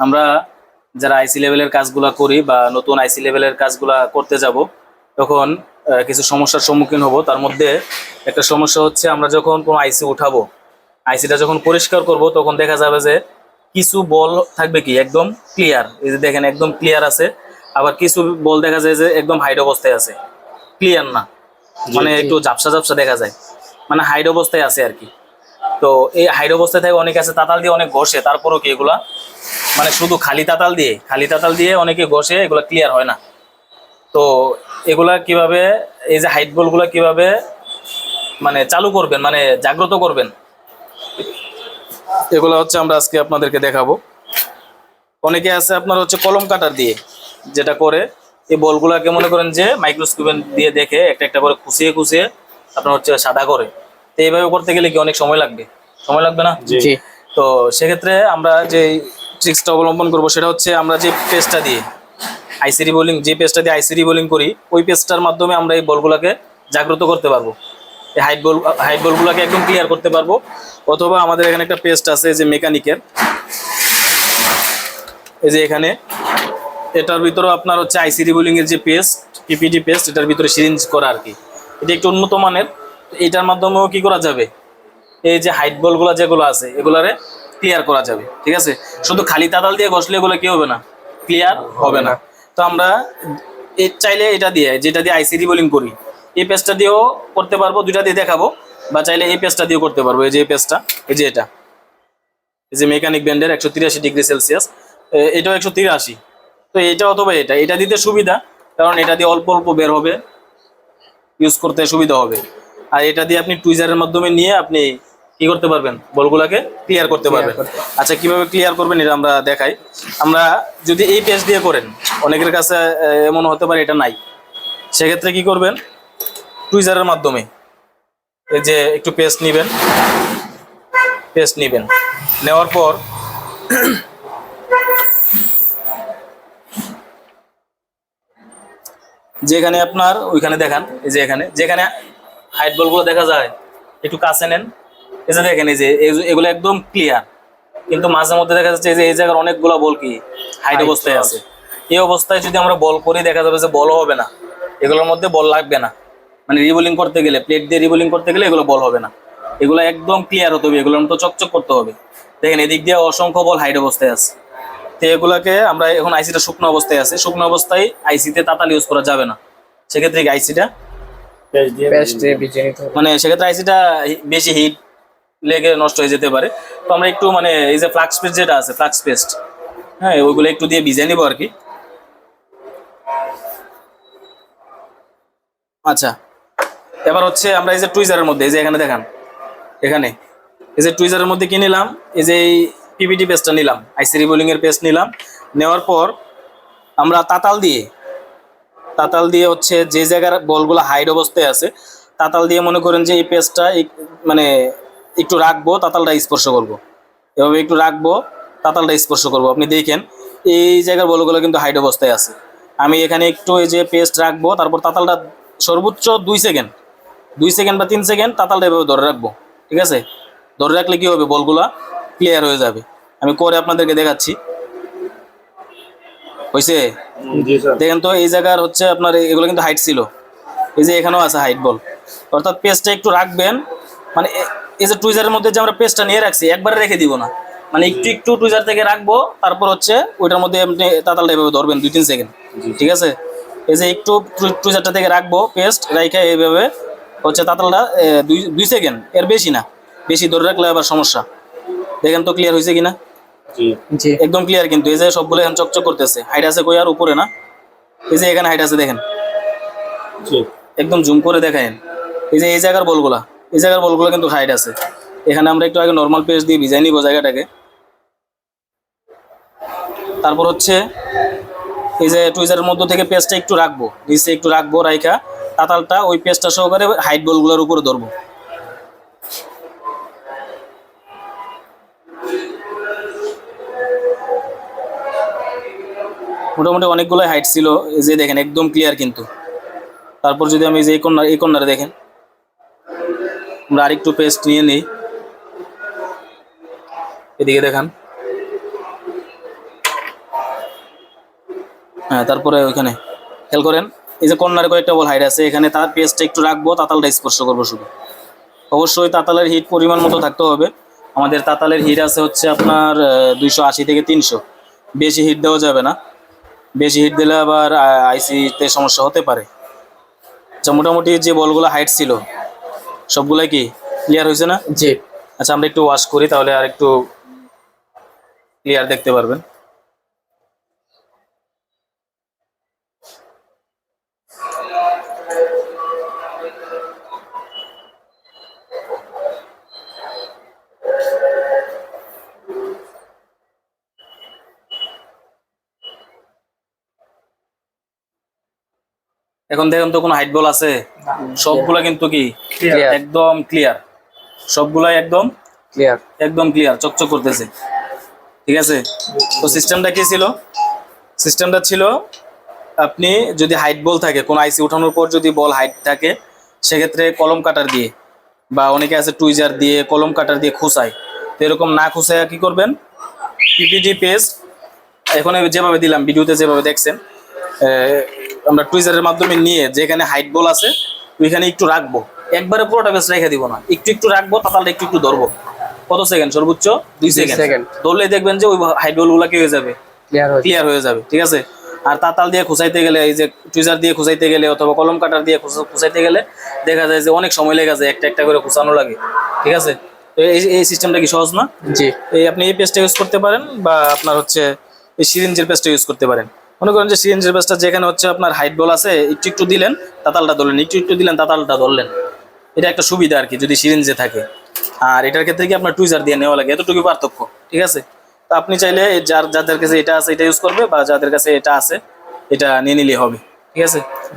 আমরা যারা আইসি লেভেলের কাজগুলা করি বা নতুন আইসি লেভেলের কাজগুলা করতে যাব তখন কিছু সমস্যার সম্মুখীন হব। তার মধ্যে একটা সমস্যা হচ্ছে আমরা যখন কোনো আইসি উঠাবো আইসিটা যখন পরিষ্কার করব তখন দেখা যাবে যে কিছু বল থাকবে কি? একদম ক্লিয়ার এই যে দেখেন একদম ক্লিয়ার আছে। আবার কিছু বল দেখা যায় যে একদম হাইড অবস্থায় আছে। ক্লিয়ার না। মানে একটু ঝাপসা ঝাপসা দেখা যায়। মানে হাইড অবস্থায় আছে আর কি। তো এই হাইড অবস্থায় থাকে, অনেকে আছে তাতাল দিয়ে অনেক ঘষে, তারপরও কি এগুলা? মানে শুধু খালি তাতাল দিয়ে, খালি তাতাল দিয়ে অনেকে ঘষে এগুলা ক্লিয়ার হয় না। তো এগুলা কীভাবে, এই যে হাইট বলগুলা কীভাবে মানে চালু করবেন মানে জাগ্রত করবেন? এগুলা হচ্ছে আমরা আজকে আপনাদেরকে দেখাবো। অনেকে আছে আপনার হচ্ছে কলম কাটার দিয়ে যেটা করে, এই বলগুলাকে মনে করেন যে মাইক্রোস্কোপে দিয়ে দেখে একটা একটা করে খুশিয়ে খুশিয়ে আপনার হচ্ছে সাদা করে। এইভাবে করতে গেলে কি অনেক সময় লাগবে? সময় লাগবে না? জি। তো সেক্ষেত্রে আমরা যে ট্রিক্সটা অবলম্বন করব সেটা হচ্ছে আমরা যে পেজটা দিয়ে আইসিডি বোলিং যে পেজটা দিয়ে আইসিডি বোলিং করি ওই পেজটার মাধ্যমে আমরা এই বলগুলোকে জাগ্রত করতে পারব। এই হাইট বল হাইট বলগুলোকে একদম ক্লিয়ার করতে পারব। অথবা আমাদের এখানে একটা পেস্ট আছে যে মেকানিকের এই যে এখানে এটার ভিতরেও আপনার হচ্ছে আইসিডি বোলিং এর যে পেস্ট পিপিডি পেস্ট এটার ভিতরে সিরিঞ্জ করা আর কি। এটা একটু উন্নত মানের। এটার মাধ্যমেও কি করা যাবে? এই যে হাইট বলগুলো যেগুলো আছে, এগুলারে ক্লিয়ার করা যাবে, ঠিক আছে? শুধু খালি তাতাল দিয়ে ঘষলে এগুলো কি হবে না? ক্লিয়ার হবে না। তো আমরা এ চাইলে এটা দিয়ে, যেটা দিয়ে আইসিডি বোলিং করি, এই পেজটা দিয়েও করতে পারব, দুইটা দিয়ে দেখাবো, বা চাইলে এই পেজটা দিয়েও করতে পারব, এই যে এই পেজটা, এই যে এটা। এই যে মেকানিক ব্যান্ডের একশো তিরাশি ডিগ্রি সেলসিয়াস এটাও একশো তিরাশি। তো এটা অথবা এটা এটা দিতে সুবিধা, কারণ এটা দিয়ে অল্প অল্প বের হবে ইউজ করতে সুবিধা হবে। আর এটা দিয়ে আপনি টুইজারের মাধ্যমে নিয়ে আপনি কি করতে পারবেন? বলগুলাকে ক্লিয়ার করতে পারবেন। আচ্ছা কীভাবে ক্লিয়ার করবেন এটা আমরা দেখাই। আমরা যদি এই পেজ দিয়ে করেন অনেকের কাছে এমন হতে পারে এটা নাই। সেক্ষেত্রে কি করবেন? টুইজারের মাধ্যমে এই যে একটু পেস্ট নেবেন। পেস্ট নেবেন। নেওয়ার পর যেখানে আপনার ওইখানে দেখান এই যে এখানে। যেখানে হাইট বলগুলো দেখা যায় একটু কাছে নেন। এই যে দেখেন এই যে এগুলো একদম ক্লিয়ার কিন্তু মাঝে মধ্যে দেখা যাচ্ছে এই যে এই জায়গার অনেকগুলো বল কি হাইট অবস্থায় আছে। এই অবস্থায় যদি আমরা বল করি দেখা যাবে যে বলও হবে না। এগুলোর মধ্যে বল লাগবে না। মানে রিবোলিং করতে গেলে প্লেট দিয়ে রিবোলিং করতে গেলে এগুলো বল হবে না। এগুলো একদম ক্লিয়ার হতে হবে এগুলোর মতো চকচক করতে হবে। দেখেন এদিক দিয়ে অসংখ্য বল হাইট অবস্থায় আছে। তো এগুলাকে আমরা এখন আইসিটা শুকনো অবস্থায় আছে। শুকনো অবস্থায় আইসিতে তাতাল ইউজ করা যাবে না। সেক্ষেত্রে আইসিটা পেস্ট দিয়ে ভিজিয়ে নিতে হবে। মানে সেক্ষেত্রে আইসিটা বেশি হিট লেগে নষ্ট হয়ে যেতে পারে। তো আমরা একটু মানে এই যে ফ্লাক্স পেস্ট যেটা আছে ফ্লাক্স পেস্ট হ্যাঁ ওইগুলো একটু দিয়ে ভিজে নিবো আর কি। আচ্ছা এবার হচ্ছে আমরা এই যে টুইজারের মধ্যে এই যে এখানে দেখান এখানে। এই যে টুইজারের মধ্যে কি নিলাম? এই যে এই পিপিটি পেস্টটা নিলাম আইসি রিবোলিং এর পেস্ট নিলাম। নেওয়ার পর আমরা তাতাল দিয়ে তাতাল দিয়ে হচ্ছে যে জায়গার বলগুলো হাইড অবস্থায় আছে, তাতাল দিয়ে মনে করেন যে এই পেস্টটা মানে একটু রাখব, তাতালটা স্পর্শ করব। এভাবে একটু রাখব, তাতালটা স্পর্শ করব। আপনি দেখেন, এই জায়গার বলগুলো কিন্তু হাইড অবস্থায় আছে। আমি এখানে একটু এই যে পেস্ট রাখব, তারপর তাতালটা সর্বোচ্চ দুই সেকেন্ড দুই সেকেন্ড বা তিন সেকেন্ড তাতালটা এভাবে ধরে রাখব, ঠিক আছে? ধরে রাখলে কি হবে? বলগুলা ক্লিয়ার হয়ে যাবে। আমি করে আপনাদেরকে দেখাচ্ছি। হয়েছে দেখেন তো এই জায়গার হচ্ছে আপনার এগুলো কিন্তু হাইট ছিল। এই যে এখানেও আছে হাইট বল অর্থাৎ পেস্টটা একটু রাখবেন। মানে এই যে টুইজারের মধ্যে যে আমরা পেস্টটা নিয়ে রাখছি একবারে রেখে দিব না। মানে একটু একটু টুইজার থেকে রাখব তারপর হচ্ছে ওইটার মধ্যে আপনি তাতালটা এভাবে ধরবেন দুই তিন সেকেন্ড ঠিক আছে? এই যে একটু টুইজারটা থেকে রাখব পেস্ট রাইখে এইভাবে হচ্ছে তাতালটা দুই দুই সেকেন্ড এর বেশি না। বেশি ধরে রাখলে আবার সমস্যা। দেখেন তো ক্লিয়ার হয়েছে কিনা? জি। একদম ক্লিয়ার কিন্তু এই যে সবগুলো এখন চকচক করতেছে। হাইট আছে কই আর উপরে না? এই যে এখানে হাইট আছে দেখেন। একদম জুম করে দেখেন এই যে এই জায়গার বলগুলা এই জায়গার বলগুলো কিন্তু হাইট আছে। এখানে আমরা একটু আগে নর্মাল পেজ দিয়ে ভিজাই নিব জায়গাটাকে। তারপর হচ্ছে এই যে টুইজারের মধ্য থেকে পেজটা একটু রাখব নিচে একটু রাখব রাইখা তাতালটা ওই পেজটা সহকারে হাইট বলগুলোর উপরে ধরবো। মোটামুটি অনেকগুলো হাইট ছিল। যে দেখেন, একদম ক্লিয়ার কিন্তু। তারপর যদি আমি যে এই কর্নার এই কর্নারে দেখেন, আমরা আরেকটু পেস্ট নিয়ে নিই। এদিকে দেখান। হ্যাঁ তারপরে ওইখানে। খেয়াল করেন, এই যে কর্নারে কয়েকটা বল হাইট আছে। এখানে তার পেস্টটা একটু রাখব, তাতালটা স্পর্শ করব শুধু। অবশ্যই তাতালের হিট পরিমাণ মতো থাকতে হবে। আমাদের তাতালের হিট আছে হচ্ছে আপনার দুইশো আশি থেকে তিনশো। বেশি হিট দেওয়া যাবে না। বেশি হিট দিলে আবার আইসিতে সমস্যা হতে পারে। আচ্ছা মোটামুটি যে বলগুলো হাইট ছিল সবগুলাই কি ক্লিয়ার হয়েছে না? জি। আচ্ছা আমরা একটু ওয়াশ করি তাহলে আর একটু ক্লিয়ার দেখতে পারবেন। এখন দেখেন তো কোনো হাইট বল আছে? সবগুলা কিন্তু কি? একদম ক্লিয়ার সবগুলাই একদম ক্লিয়ার একদম ক্লিয়ার চকচক করতেছে। ঠিক আছে? তো সিস্টেমটা কি ছিল? সিস্টেমটা ছিল আপনি যদি হাইট বল থাকে কোন আইসি ওঠানোর পর যদি বল হাইট থাকে সেক্ষেত্রে কলম কাটার দিয়ে বা অনেকে আছে টুইজার দিয়ে কলম কাটার দিয়ে খুসায় তো এরকম না খুসায় কি করবেন? পিপিটি পেজ এখন আমি যেভাবে দিলাম ভিডিওতে যেভাবে দেখছেন আমরা টুইজারের মাধ্যমে নিয়ে যেখানে হাইট বল আছে ওইখানে একটু রাখব। একবারে পুরোটা বেশ রেখে দিব না। একটু একটু রাখব তাতালটা একটু একটু ধরবো। কত সেকেন্ড সর্বোচ্চ? দুই সেকেন্ড ধরলে দেখবেন যে ওই হাইট বলগুলা কি হয়ে যাবে? ক্লিয়ার হয়ে যাবে। ঠিক আছে? আর তাতাল দিয়ে খুঁচাইতে গেলে এই যে টুইজার দিয়ে খুঁচাইতে গেলে অথবা কলম কাটার দিয়ে খুচা- খুঁচাইতে গেলে দেখা যায় যে অনেক সময় লেগে যায় একটা একটা করে খুঁচানো লাগে ঠিক আছে? তো এই এই সিস্টেমটা কি সহজ না? জি। এই আপনি এই পেজটা ইউজ করতে পারেন বা আপনার হচ্ছে এই সিরিঞ্জের পেস্টটা ইউজ করতে পারেন। মনে করেন যে সিএনজির বাসটা যেখানে হচ্ছে আপনার হাইট বল আছে, একটু একটু দিলেন, তাতালটা ধরলেন, একটু একটু দিলেন, তাতালটা ধরলেন। এটা একটা সুবিধা আর কি, যদি সিরিঞ্জে থাকে। আর এটার ক্ষেত্রে কি আপনার টুইজার দিয়ে নেওয়া লাগে, এতটুকু পার্থক্য, ঠিক আছে? তো আপনি চাইলে যার, যাদের কাছে এটা আছে, এটা ইউজ করবে, বা যাদের কাছে এটা আছে, এটা নিয়ে নিলে হবে, ঠিক আছে?